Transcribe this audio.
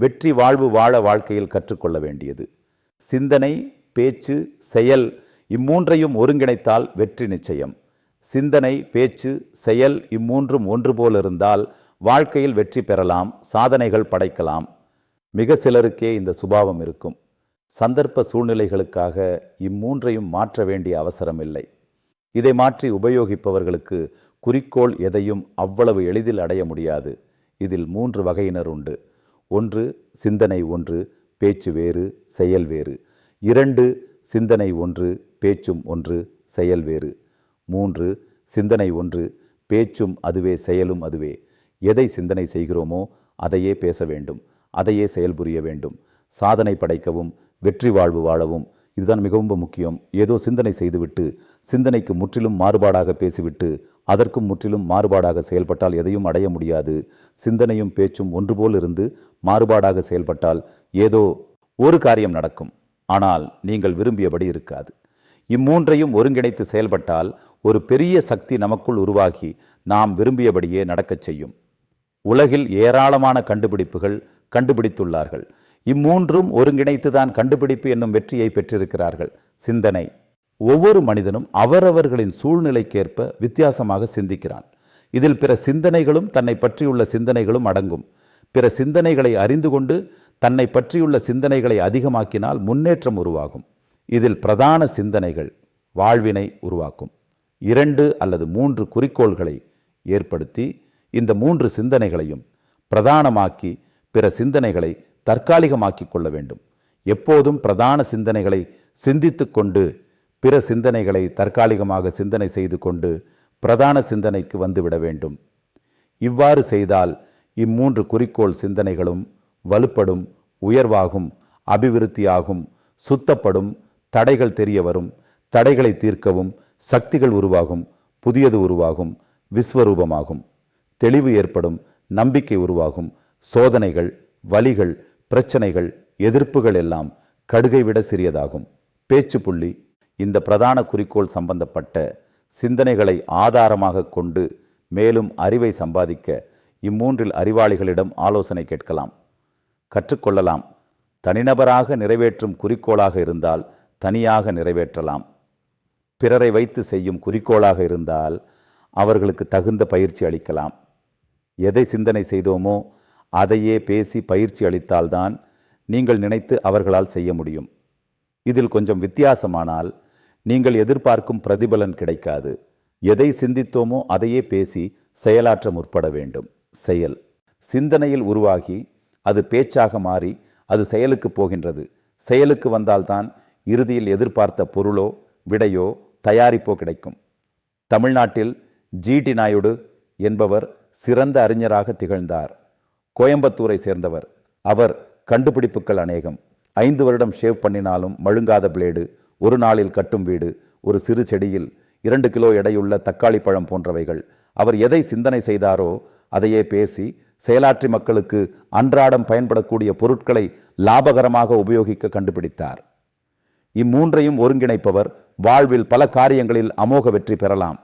வெற்றி வாழ்வு வாழ வாழ்க்கையில் கற்றுக்கொள்ள வேண்டியது. சிந்தனை பேச்சு செயல் இம்மூன்றையும் ஒருங்கிணைத்தால் வெற்றி நிச்சயம். சிந்தனை பேச்சு செயல் இம்மூன்றும் ஒன்று போல் இருந்தால் வாழ்க்கையில் வெற்றி பெறலாம் சாதனைகள் படைக்கலாம். மிக சிலருக்கே இந்த சுபாவம் இருக்கும். சந்தர்ப்ப சூழ்நிலைகளுக்காக இம்மூன்றையும் மாற்ற வேண்டிய அவசரமில்லை இதை மாற்றி உபயோகிப்பவர்களுக்கு குறிக்கோள் எதையும் அவ்வளவு எளிதில் அடைய முடியாது. இதில் மூன்று வகையினர் உண்டு. ஒன்று சிந்தனை ஒன்று பேச்சு வேறு செயல் வேறு. இரண்டு சிந்தனை ஒன்று பேச்சும் ஒன்று செயல் வேறு. மூன்று சிந்தனை ஒன்று பேச்சும் அதுவே செயலும் அதுவே. எதை சிந்தனை செய்கிறோமோ அதையே பேச வேண்டும். அதையே செயல்புரிய வேண்டும். சாதனை படைக்கவும் வெற்றி வாழ்வு வாழவும். இதுதான் மிகவும் முக்கியம். ஏதோ சிந்தனை செய்துவிட்டு சிந்தனைக்கு முற்றிலும் மாறுபாடாக பேசிவிட்டு அதற்கும் முற்றிலும் மாறுபாடாக செயல்பட்டால் எதையும் அடைய முடியாது. சிந்தனையும் பேச்சும் ஒன்றுபோல் இருந்து மாறுபாடாக செயல்பட்டால் ஏதோ ஒரு காரியம் நடக்கும். ஆனால் நீங்கள் விரும்பியபடி இருக்காது. இம்மூன்றையும் ஒருங்கிணைத்து செயல்பட்டால் ஒரு பெரிய சக்தி நமக்குள் உருவாகி நாம் விரும்பியபடியே நடக்கச் செய்யும். உலகில் ஏராளமான கண்டுபிடிப்புகள் கண்டுபிடித்துள்ளார்கள். இம்மூன்றும் ஒருங்கிணைத்துதான் கண்டுபிடிப்பு என்னும் வெற்றியை பெற்றிருக்கிறார்கள். சிந்தனை. ஒவ்வொரு மனிதனும் அவரவர்களின் சூழ்நிலைக்கேற்ப வித்தியாசமாக சிந்திக்கிறான். இதில் பிற சிந்தனைகளும் தன்னை பற்றியுள்ள சிந்தனைகளும் அடங்கும். பிற சிந்தனைகளை அறிந்து கொண்டு தன்னை பற்றியுள்ள சிந்தனைகளை அதிகமாக்கினால் முன்னேற்றம் உருவாகும். இதில் பிரதான சிந்தனைகள் வாழ்வினை உருவாக்கும். இரண்டு அல்லது மூன்று குறிக்கோள்களை ஏற்படுத்தி இந்த மூன்று சிந்தனைகளையும் பிரதானமாக்கி பிற சிந்தனைகளை தற்காலிகமாக்கிக் கொள்ள வேண்டும். எப்போதும் பிரதான சிந்தனைகளை சிந்தித்து கொண்டு பிற சிந்தனைகளை தற்காலிகமாக சிந்தனை செய்து கொண்டு பிரதான சிந்தனைக்கு வந்துவிட வேண்டும். இவ்வாறு செய்தால் இம்மூன்று குறிக்கோள் சிந்தனைகளும் வலுப்படும் உயர்வாகும் அபிவிருத்தியாகும் சுத்தப்படும் தடைகள் தெரிய வரும் தடைகளை தீர்க்கவும் சக்திகள் உருவாகும் புதியது உருவாகும் விஸ்வரூபமாகும். தெளிவு ஏற்படும் நம்பிக்கை உருவாகும் சோதனைகள் வலிகள் பிரச்சனைகள் எதிர்ப்புகள் எல்லாம் கடுகை விட சிறியதாகும். பேச்சு புள்ளி இந்த பிரதான குறிக்கோள் சம்பந்தப்பட்ட சிந்தனைகளை ஆதாரமாக கொண்டு மேலும் அறிவை சம்பாதிக்க இம்மூன்றில் அறிவாளிகளிடம் ஆலோசனை கேட்கலாம். கற்றுக்கொள்ளலாம். தனிநபராக நிறைவேற்றும் குறிக்கோளாக இருந்தால் தனியாக நிறைவேற்றலாம். பிறரை வைத்து செய்யும் குறிக்கோளாக இருந்தால் அவர்களுக்கு தகுந்த பயிற்சி அளிக்கலாம். எதை சிந்தனை செய்தோமோ அதையே பேசி பயிற்சி அளித்தால்தான் நீங்கள் நினைத்து அவர்களால் செய்ய முடியும். இதில் கொஞ்சம் வித்தியாசமானால் நீங்கள் எதிர்பார்க்கும் பிரதிபலன் கிடைக்காது. எதை சிந்தித்தோமோ அதையே பேசி செயலாற்ற முற்பட வேண்டும். செயல். சிந்தனையில் உருவாகி அது பேச்சாக மாறி அது செயலுக்கு போகின்றது. செயலுக்கு வந்தால்தான் இறுதியில் எதிர்பார்த்த பொருளோ விடையோ தயாரிப்போ கிடைக்கும். தமிழ்நாட்டில் ஜிடி நாயுடு என்பவர் சிறந்த அறிஞராக திகழ்ந்தார். கோயம்புத்தூரை சேர்ந்தவர். அவர் கண்டுபிடிப்புகள் அநேகம். ஐந்து வருடம் ஷேவ் பண்ணினாலும் மழுங்காத பிளேடு ஒரு நாளில் கட்டும் வீடு ஒரு சிறு செடியில் இரண்டு கிலோ எடையுள்ள தக்காளி பழம் போன்றவைகள். அவர் எதை சிந்தனை செய்தாரோ அதையே பேசி செயலாற்றி மக்களுக்கு அன்றாடம் பயன்படக்கூடிய பொருட்களை லாபகரமாக உபயோகிக்க கண்டுபிடித்தார். இம்மூன்றையும் ஒருங்கிணைப்பவர் வாழ்வில் பல காரியங்களில் அமோக வெற்றி பெறலாம்.